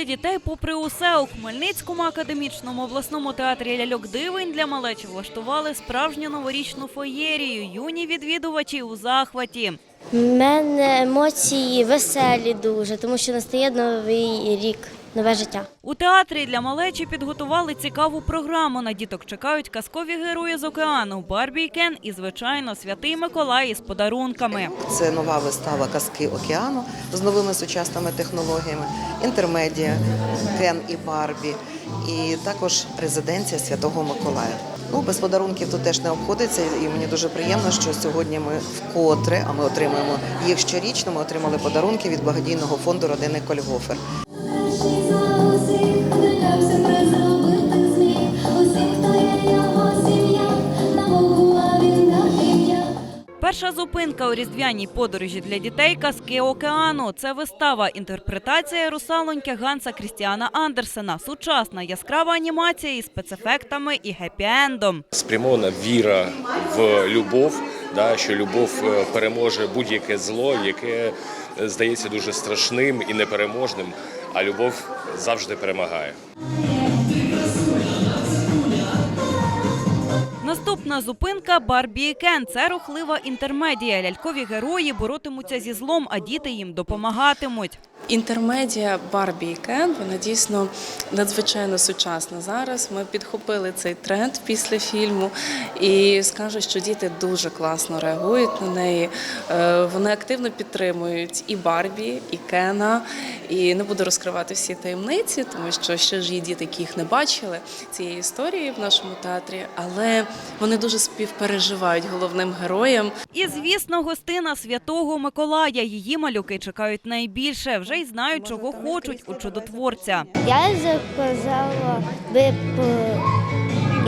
Для дітей, попри усе, у Хмельницькому академічному обласному театрі ляльок дивень для малечі влаштували справжню новорічну фоєрію. Юні відвідувачі у захваті. У мене емоції веселі дуже, тому що настає новий рік, нове життя. У театрі для малечі підготували цікаву програму. На діток чекають казкові герої з океану Барбі і Кен і, звичайно, святий Миколай із подарунками. Це нова вистава Казки океану з новими сучасними технологіями, інтермедія Кен і Барбі, і також резиденція Святого Миколая. Ну, без подарунків тут теж не обходиться, і мені дуже приємно, що сьогодні ми вкотре, а ми отримуємо їх щорічно. Ми отримали подарунки від благодійного фонду родини Кольгофер. Перша зупинка у різдвяній подорожі для дітей казки океану. Це вистава, інтерпретація русалоньки Ганса Крістіана Андерсена, сучасна яскрава анімація із спецефектами і гепі-ендом. спрямована віра в любов, да, що любов е, переможе будь-яке зло, яке е, здається дуже страшним і непереможним, а любов завжди перемагає. Наступна зупинка Барбі Кен. Це рухлива інтермедія. Лялькові герої боротимуться зі злом, а діти їм допомагатимуть. Інтермедія Барбі і Кен, вона дійсно надзвичайно сучасна. Зараз ми підхопили цей тренд після фільму і скажу, що діти дуже класно реагують на неї. Е, Вони активно підтримують і Барбі, і Кена. І не буду розкривати всі таємниці, тому що ще ж є діти, які їх не бачили цієї історії в нашому театрі, але вони дуже співпереживають головним героям. І, звісно, гостина святого Миколая. Її малюки чекають найбільше. Вже й знають, чого хочуть у чудотворця. Я заказала би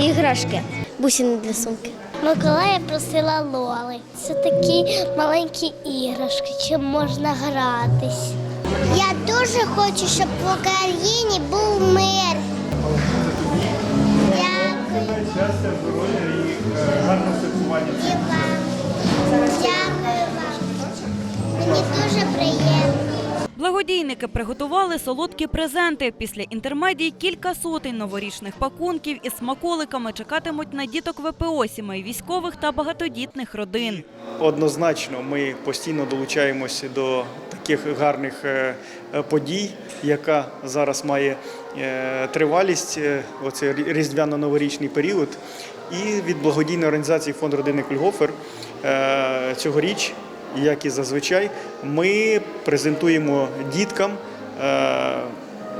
іграшки, бусини для сумки. Миколая просила Лоли. Це такі маленькі іграшки, чим можна гратись. Я дуже хочу, щоб в Україні був мир. Дякую. щастя, здоров'я і е, гарного святкування. Благодійники приготували солодкі презенти. Після інтермедії кілька сотень новорічних пакунків із смаколиками чекатимуть на діток ВПО, сімей військових та багатодітних родин. Однозначно, ми постійно долучаємося до таких гарних е, е, подій, яка зараз має е, тривалість, е, оцей різдвяно-новорічний період. І від благодійної організації фонд родини Кульгофер цьогоріч, як і зазвичай, ми презентуємо діткам е,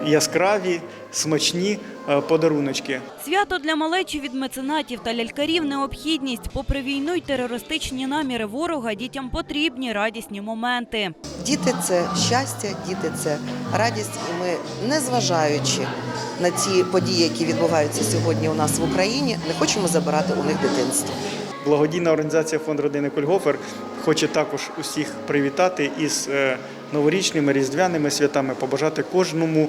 яскраві, смачні е, подаруночки. Свято для малечі від меценатів та лялькарів необхідність. Попри війну й терористичні наміри ворога, дітям потрібні радісні моменти. Діти це щастя, діти це радість, і ми, незважаючи на ті події, які відбуваються сьогодні у нас в Україні, не хочемо забирати у них дитинство. Благодійна організація фонд родини Кольгофер хоче також усіх привітати із е, новорічними різдвяними святами, побажати кожному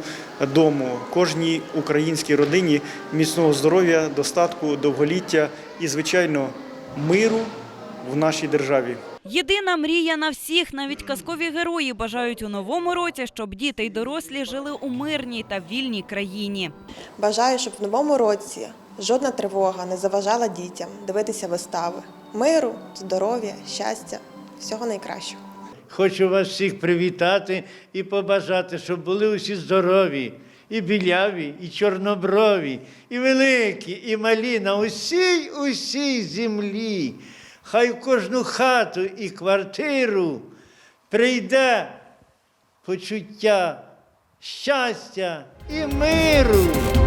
дому, кожній українській родині міцного здоров'я, достатку, довголіття і, звичайно, миру в нашій державі. Єдина мрія на всіх, навіть казкові герої бажають у новому році, щоб діти й дорослі жили у мирній та вільній країні. Бажаю, щоб в новому році жодна тривога не заважала дітям дивитися вистави. Миру, здоров'я, щастя, всього найкращого. Хочу вас всіх привітати і побажати, щоб були усі здорові, і біляві, і чорноброві, і великі, і малі на усій усій землі. Хай в кожну хату і квартиру прийде почуття щастя і миру.